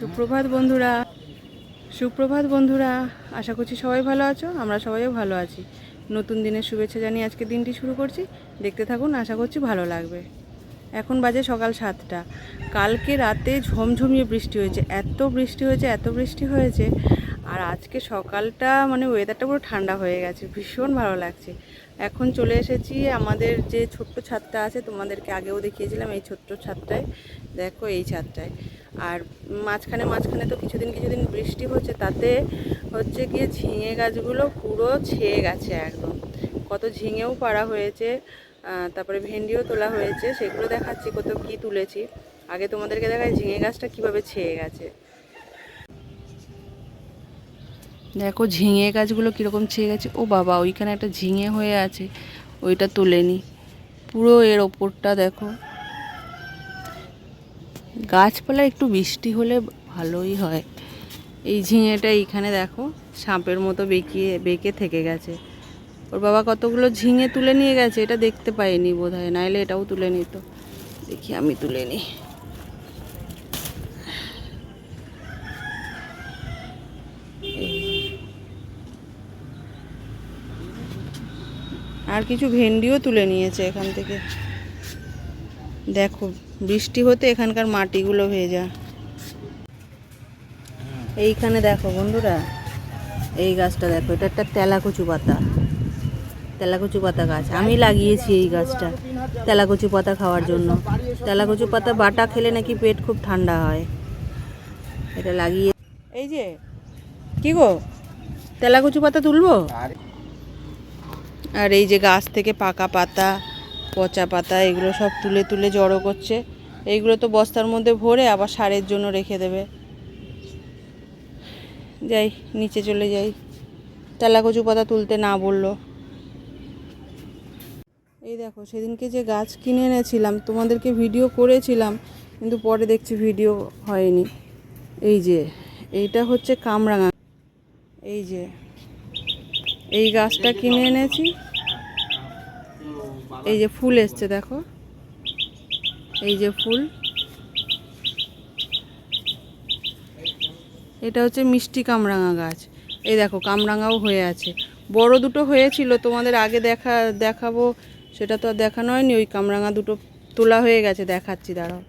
সুপ্রভাত বন্ধুরা। সুপ্রভাত বন্ধুরা, আশা করছি সবাই ভালো আছো, আমরা সবাইও ভালো আছি। নতুন দিনের শুভেচ্ছা জানিয়ে আজকে দিনটি শুরু করছি। দেখতে থাকুন, আশা করছি ভালো লাগবে। এখন বাজে সকাল সাতটা। কালকে রাতে ঝমঝমিয়ে বৃষ্টি হয়েছে। এত বৃষ্টি হয়েছে, এত বৃষ্টি হয়েছে। আর আজকে সকালটা মানে ওয়েদারটা পুরো ঠান্ডা হয়ে গেছে, ভীষণ ভালো লাগছে। এখন চলে এসেছি আমাদের যে ছোট্ট ছাদটা আছে, তোমাদেরকে আগেও দেখিয়েছিলাম এই ছোট্ট ছাদটায়। দেখো এই ছাদটায়। আর মাঝখানে মাঝখানে তো কিছুদিন কিছুদিন বৃষ্টি হচ্ছে, তাতে হচ্ছে গিয়ে ঝিঙে গাছগুলো পুরো ছেয়ে গেছে একদম। কত ঝিঙেও পাড়া হয়েছে তারপরে ভেন্ডিও তোলা হয়েছে, সেগুলো দেখাচ্ছি কত কি তুলেছি। আগে তোমাদেরকে দেখায় ঝিঙে গাছটা কীভাবে ছেয়ে গেছে। দেখো ঝিঙে গাছগুলো কীরকম ছেয়ে গেছে। ও বাবা, ওইখানে একটা ঝিঙে হয়ে আছে, ওইটা তুলেনি পুরো এর ওপরটা দেখো। গাছপালা একটু বৃষ্টি হলে ভালোই হয়। এই ঝিঙেটা এইখানে দেখো, সাপের মতো বেঁকিয়ে, বেঁকে থেকে গেছে। ওর বাবা কতগুলো ঝিঙে তুলে নিয়ে গেছে, এটা দেখতে পাইনি বোধ হয় নাইলে এটাও তুলে নিত। দেখি আমি তুলে নিই। আর কিছু ভেন্ডিও তুলে নিয়েছে এখান থেকে। দেখো, বৃষ্টি হতে এখানকার মাটিগুলো ভেজা। এইখানে দেখো বন্ধুরা, এই গাছটা দেখো, এটা একটা তেলাকুচু পাতা। তেলাকুচু পাতা গাছ। আমি লাগিয়েছি এই গাছটা তেলাকুচু পাতা খাওয়ার জন্য। তেলাকুচু পাতা বাটা খেলে নাকি পেট খুব ঠান্ডা হয়। এটা লাগিয়ে এই যে, কি গো? তেলাকুচু পাতা তুলবো? আর এই যে গাছ থেকে পাকা পাতা, পচা পাতা, এগুলো সব তুলে তুলে জড়ো করছে। এইগুলো তো বস্তার মধ্যে ভরে আবার সারের জন্য রেখে দেবে। যাই, নিচে চলে যাই। তেলাকচু পাতা তুলতে না বলল। এই দেখো, সেদিনকে যে গাছ কিনে এনেছিলাম, তোমাদেরকে ভিডিও করেছিলাম, কিন্তু পরে দেখছি ভিডিও হয়নি। এই যে, এইটা হচ্ছে কামরাঙা। এই যে এই গাছটা কিনে এনেছি। এই যে ফুল এসছে, দেখো। এই যে ফুল। এটা হচ্ছে মিষ্টি কামরাঙা গাছ। এই দেখো, কামরাঙাও হয়ে আছে। বড় দুটো হয়েছিল, তোমাদের আগে দেখা, দেখাবো। সেটা তো আর দেখানো হয়নি ওই কামরাঙা দুটো তোলা হয়ে গেছে, দেখাচ্ছি, দাঁড়াও।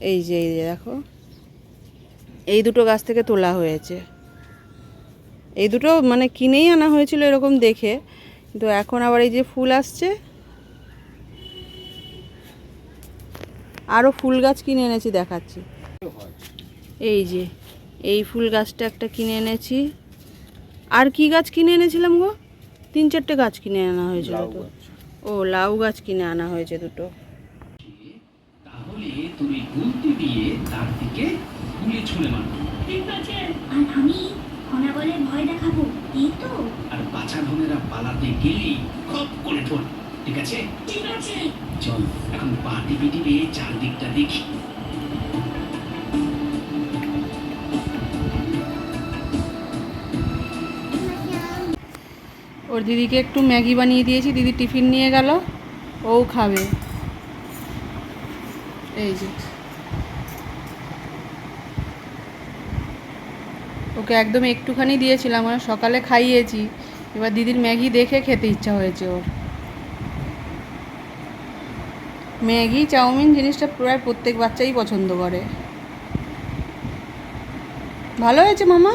এই যে এই যে, দেখো। এই দুটো গাছ থেকে তোলা হয়েছে। এই দুটো মানে কিনেই আনা হয়েছিল এরকম দেখে। কিন্তু এখন আবার এই যে ফুল আসছে। আরও ফুল গাছ কিনে এনেছি দেখাচ্ছি। এই যে এই ফুল গাছটা একটা কিনে এনেছি। আর কি গাছ কিনে এনেছিলাম গো? তিন চারটে গাছ কিনে আনা হয়েছিল তো ও লাউ গাছ কিনে আনা হয়েছে দুটো। তাহলে তুমি গুলতি দিয়ে তার দিকে গুলি ছুঁড়ে মারো। ঠিক আছে। আর আমি ভয় দেখাবো এই তো। আর বাছা ধনেরা পালাতে গেলেই খপ করে ঠোল ঠিক আছে? ঠিক আছে। চল এখন পা টিপে টিপে চারদিকটা দেখি। ওর দিদিকে একটু ম্যাগি বানিয়ে দিয়েছি দিদি টিফিন নিয়ে গেল ও খাবে। এই যে। ওকে একদম একটুখানি দিয়েছিলাম মানে সকালে খাইয়েছি। এবার দিদির ম্যাগি দেখে খেতে ইচ্ছা হয়েছে ওর। ম্যাগি, চাউমিন জিনিসটা প্রায় প্রত্যেক বাচ্চাই পছন্দ করে। ভালো হয়েছে মামা?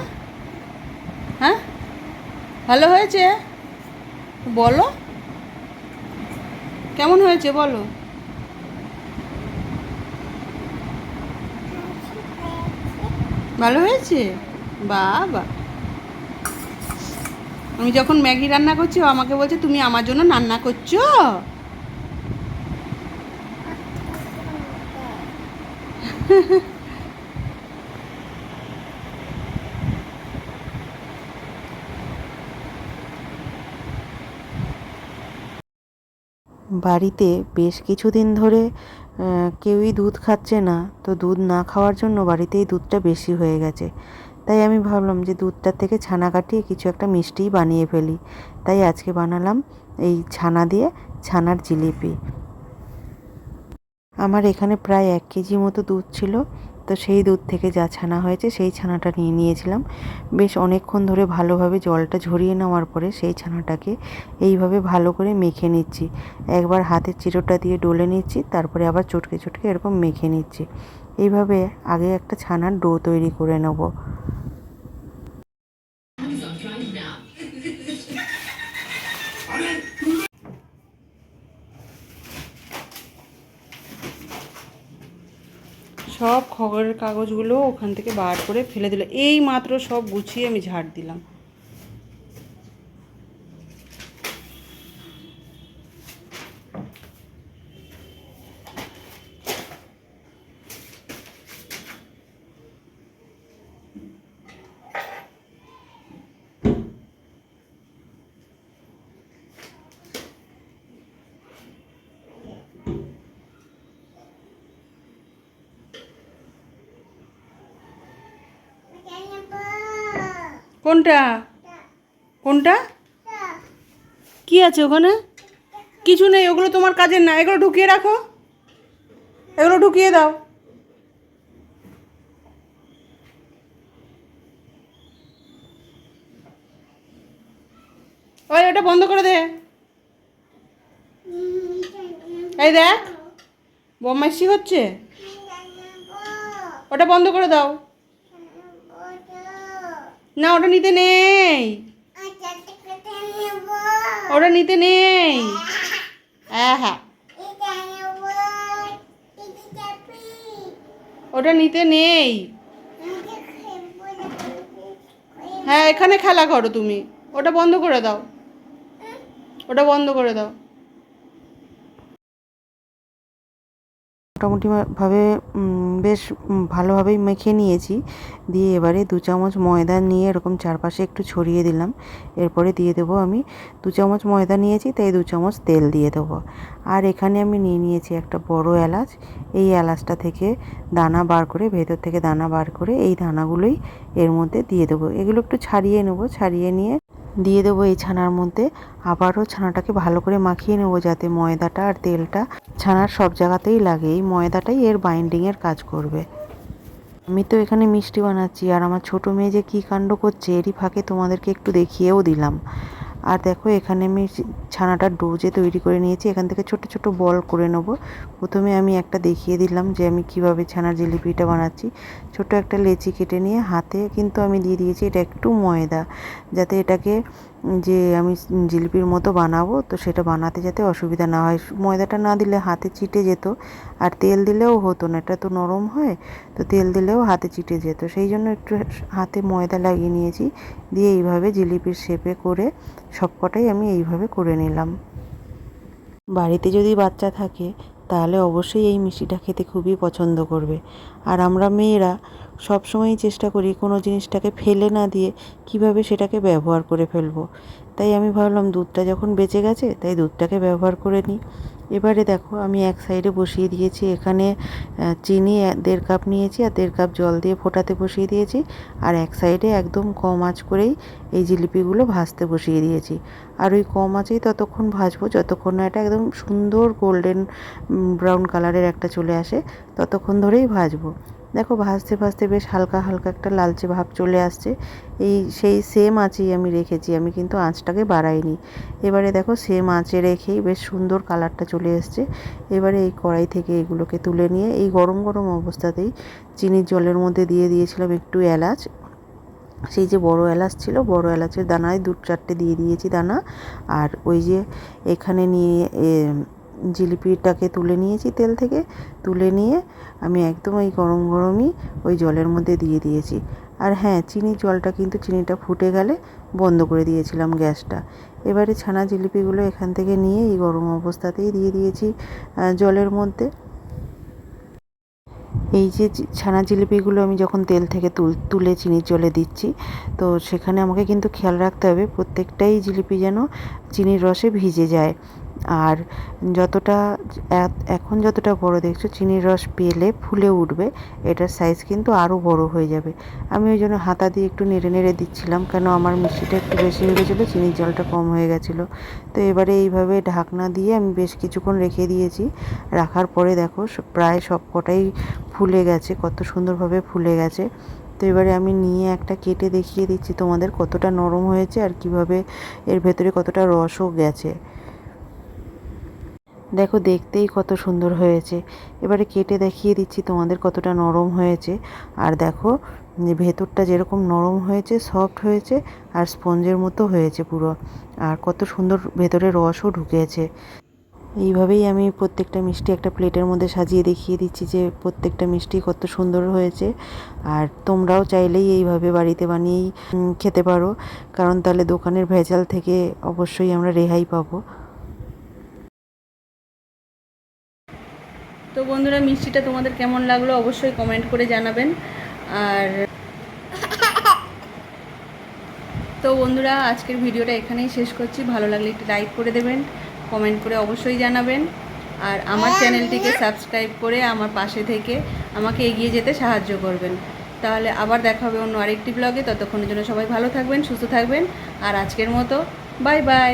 হ্যাঁ? ভালো হয়েছে? বলো। কেমন হয়েছে বলো। ভালো হয়েছে? বাবা। আমি যখন ম্যাগি রান্না করছি, ও আমাকে বলছে, তুমি আমার জন্য রান্না করছ? বাড়িতে বেশ কিছুদিন ধরে কেউই দুধ খাচ্ছে না। তো দুধ না খাওয়ার জন্য বাড়িতেই দুধটা বেশি হয়ে গেছে। তাই আমি ভাবলাম যে দুধটার থেকে ছানা কাটিয়ে কিছু একটা মিষ্টিই বানিয়ে ফেলি। তাই আজকে বানালাম এই ছানা দিয়ে ছানার জিলিপি। আমার এখানে প্রায় এক কেজি মতো দুধ ছিল, তো সেই দুধ থেকে যা ছানা হয়েছে সেই ছানাটা নিয়ে নিয়েছিলাম। বেশ অনেকক্ষণ ধরে ভালোভাবে জলটা ঝরিয়ে নেওয়ার পরে সেই ছানাটাকে এইভাবে ভালো করে মেখে নিচ্ছি। একবার হাতের চিরোটা দিয়ে ডলে নিচ্ছি, তারপরে আবার চটকে চটকে এরকম মেখে নিচ্ছি। এইভাবে আগে একটা ছানার ডো তৈরি করে নেব। সব খবরের কাগজগুলো ওখান থেকে বার করে ফেলে দিল। এই মাত্র সব গুছিয়ে আমি ঝাড় দিলাম। কোনটা? কোনটা? কি আছে ওখানে? কিছু নেই, ওগুলো তোমার কাজের না, এগুলো ঢুকিয়ে রাখো। এগুলো ঢুকিয়ে দাও। ওই, ওটা বন্ধ করে দে। এই দেখ, বদমাইশি হচ্ছে। ওটা বন্ধ করে দাও। না, ওটা নিতে নেই। ওটা নিতে নেই। হ্যাঁ হ্যাঁ। ওটা নিতে নেই। হ্যাঁ এখানে খেলা করো তুমি। ওটা বন্ধ করে দাও। ওটা বন্ধ করে দাও। মোটামুটি ভাবে বেশ ভালোভাবেই মেখে নিয়েছি। দিয়ে এবারে দু চামচ ময়দা নিয়ে এরকম চারপাশে একটু ছড়িয়ে দিলাম। এরপরে দিয়ে দেবো আমি দু চামচ ময়দা নিয়েছি, তাই দু চামচ তেল দিয়ে দেবো। আর এখানে আমি নিয়ে নিয়েছি একটা বড় এলাচ। এই এলাচটা থেকে দানা বার করে, ভেতর থেকে দানা বার করে এই দানাগুলোই এর মধ্যে দিয়ে দেবো। এগুলো একটু ছাড়িয়ে নেব, ছাড়িয়ে নিয়ে দিয়ে দেবো এই ছানার মধ্যে। আবারও ছানাটাকে ভালো করে মাখিয়ে নেব যাতে ময়দাটা আর তেলটা ছানার সব জায়গাতেই লাগে। এই ময়দাটাই এর বাইন্ডিংয়ের কাজ করবে। আমি তো এখানে মিষ্টি বানাচ্ছি, আর আমার ছোট মেয়ে যে কী কাণ্ড করছে, এরই ফাঁকে তোমাদেরকে একটু দেখিয়েও দিলাম। আর দেখো, এখানে আমি ছানাটা ডোজে তৈরি করে নিয়েছি, এখান থেকে ছোট ছোট বল করে নেব। প্রথমে আমি একটা দেখিয়ে দিলাম যে আমি কীভাবে ছানার জিলিপিটা বানাচ্ছি। ছোট একটা লেচি কেটে নিয়ে হাতে কিন্তু আমি দিয়ে দিয়েছি, এটা একটু ময়দা, যাতে এটাকে যে আমি জিলিপির মতো বানাবো, তো সেটা বানাতে যাতে অসুবিধা না হয়। ময়দাটা না দিলে হাতে চিটে যেত, আর তেল দিলেও হতো না, এটা তো নরম হয়, তো তেল দিলেও হাতে চিটে যেত। সেই জন্য একটু হাতে ময়দা লাগিয়ে নিয়েছি, দিয়ে এইভাবে জিলিপির শেপে করে সবকটাই আমি এইভাবে করে নিলাম। বাড়িতে যদি বাচ্চা থাকে তাহলে অবশ্যই এই মিষ্টিটা খেতে খুবই পছন্দ করবে। আর আমরা মেয়েরা সবসময়ই চেষ্টা করি কোনো জিনিসটাকে ফেলে না দিয়ে কীভাবে সেটাকে ব্যবহার করে ফেলব। তাই আমি ভাবলাম দুধটা যখন বেঁচে গেছে তাই দুধটাকে ব্যবহার করে নিই। এবারে দেখো আমি এক সাইডে বসিয়ে দিয়েছি। এখানে চিনি দেড় কাপ নিয়েছি আর দেড় কাপ জল দিয়ে ফোটাতে বসিয়ে দিয়েছি। আর এক সাইডে একদম কম আঁচ করেই এই জিলিপিগুলো ভাজতে বসিয়ে দিয়েছি। আর ওই কম আঁচেই ততক্ষণ ভাজবো, যতক্ষণ না এটা একদম সুন্দর গোল্ডেন ব্রাউন কালারের একটা চলে আসে, ততক্ষণ ধরেই ভাজবো। দেখো ভাজতে ভাজতে বেশ হালকা হালকা একটা লালচে ভাব চলে আসছে। এই সেই সেম আঁচেই আমি রেখেছি, আমি কিন্তু আঁচটাকে বাড়াইনি। এবারে দেখো সেম আঁচে রেখেই বেশ সুন্দর কালারটা চলে এসছে। এবারে এই কড়াই থেকে এগুলোকে তুলে নিয়ে এই গরম গরম অবস্থাতেই চিনির জলের মধ্যে দিয়ে দিয়েছিলাম একটু এলাচ। সেই যে বড় এলাচ ছিল, বড় এলাচের দানায় দু চারটে দিয়ে দিয়েছি দানা। আর ওই যে এখানে নিয়ে জিলিপিটাকে তুলে নিয়েছি তেল থেকে। তুলে নিয়ে আমি একদম ওই গরম গরমই ওই জলের মধ্যে দিয়ে দিয়েছি। আর হ্যাঁ চিনির জলটা কিন্তু চিনিটা ফুটে গেলে বন্ধ করে দিয়েছিলাম গ্যাসটা। এবারে ছানা জিলিপিগুলো এখান থেকে নিয়ে এই গরম অবস্থাতেই দিয়ে দিয়েছি জলের মধ্যে। এই যে ছানা জিলিপিগুলো আমি যখন তেল থেকে তুল, তুলে চিনির জলে দিচ্ছি, তো সেখানে আমাকে কিন্তু খেয়াল রাখতে হবে প্রত্যেকটাই জিলিপি যেন চিনির রসে ভিজে যায়। আর যতটা এখন যতটা বড় দেখছ, চিনির রস পেলে ফুলে উঠবে, এটার সাইজ কিন্তু আরও বড় হয়ে যাবে। আমি ওই জন্য হাতা দিয়ে একটু নেড়ে নেড়ে দিচ্ছিলাম, কেন আমার মিষ্টিটা একটু বেশি হয়ে গেছিল চিনির জলটা কম হয়ে গেছিল। তো এবারে এইভাবে ঢাকনা দিয়ে আমি বেশ কিছুক্ষণ রেখে দিয়েছি। রাখার পরে দেখো প্রায় সব কটাই ফুলে গেছে, কত সুন্দরভাবে ফুলে গেছে। তো এবারে আমি নিয়ে একটা কেটে দেখিয়ে দিচ্ছি তোমাদের কতটা নরম হয়েছে আর কীভাবে এর ভেতরে কতটা রসও গেছে। দেখো দেখতেই কত সুন্দর হয়েছে। এবারে কেটে দেখিয়ে দিচ্ছি তোমাদের কতটা নরম হয়েছে। আর দেখো ভেতরটা যেরকম নরম হয়েছে সফট হয়েছে, আর স্পঞ্জের মতো হয়েছে পুরো। আর কত সুন্দর ভেতরে রসও ঢুকেছে। এইভাবেই আমি প্রত্যেকটা মিষ্টি একটা প্লেটের মধ্যে সাজিয়ে দেখিয়ে দিচ্ছি যে প্রত্যেকটা মিষ্টি কত সুন্দর হয়েছে। আর তোমরাও চাইলেই এইভাবে বাড়িতে বানিয়েই খেতে পারো। কারণ তাহলে দোকানের ভেজাল থেকে অবশ্যই আমরা রেহাই পাবো। তো বন্ধুরা, মিষ্টিটা তোমাদের কেমন লাগল অবশ্যই কমেন্ট করে জানাবেন। আর তো বন্ধুরা, আজকের ভিডিওটা এখানেই শেষ করছি। ভালো লাগলে একটু লাইক করে দেবেন কমেন্ট করে অবশ্যই জানাবেন। আর আমার চ্যানেলটিকে সাবস্ক্রাইব করে আমার পাশে থেকে আমাকে এগিয়ে যেতে সাহায্য করবেন। তাহলে আবার দেখা হবে অন্য আরেকটি ব্লগে ততক্ষণের জন্য সবাই ভালো থাকবেন, সুস্থ থাকবেন। আর আজকের মতো বাই বাই